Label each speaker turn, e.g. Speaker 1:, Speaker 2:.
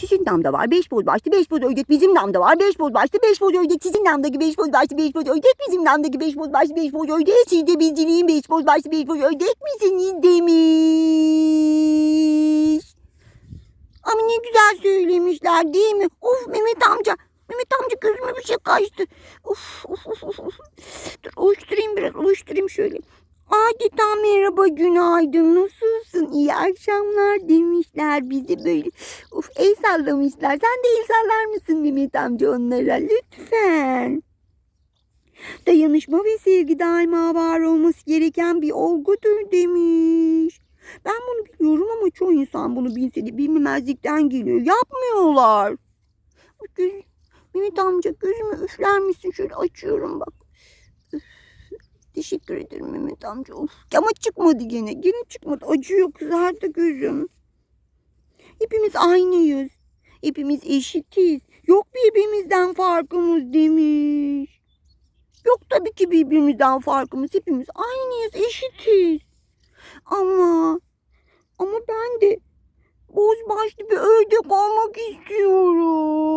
Speaker 1: Sizin damda var beş boz başlı beş boz ördek bizim damda var beş boz başlı beş boz ördek sizin damdaki beş boz başlı beş boz ördek bizim damdaki beş boz başlı beş boz ördek siz de bizciliğin beş boz başlı beş boz ördek misiniz demiş. Ama ne güzel söylemişler değil mi? Of Mehmet amca. Mehmet amca gözüme bir şey kaçtı. Of of of of. Dur uyuşturayım biraz uyuşturayım şöyle. Adeta merhaba günaydın nasılsın iyi akşamlar demişler bize böyle. Of sallamışlar. Sen de el sallar mısın Mehmet amca onlara lütfen. Dayanışma ve sevgi daima var olması gereken bir olgudur demiş. Ben bunu biliyorum ama çoğu insan bunu bilse de bilmemezlikten geliyor. Yapmıyorlar. Göz, Mehmet amca gözümü üfler misin? Şöyle açıyorum bak. Teşekkür ederim Mehmet amca. Of. Ama çıkmadı gene. Gene çıkmadı. Acıyor kızardı gözüm. Hepimiz aynıyız. İpimiz eşitiz. Yok birbirimizden farkımız demiş. Yok tabii ki birbirimizden farkımız. Hepimiz aynıyız, eşitiz. Ama ama ben de boz başlı bir ördek olmak istiyorum.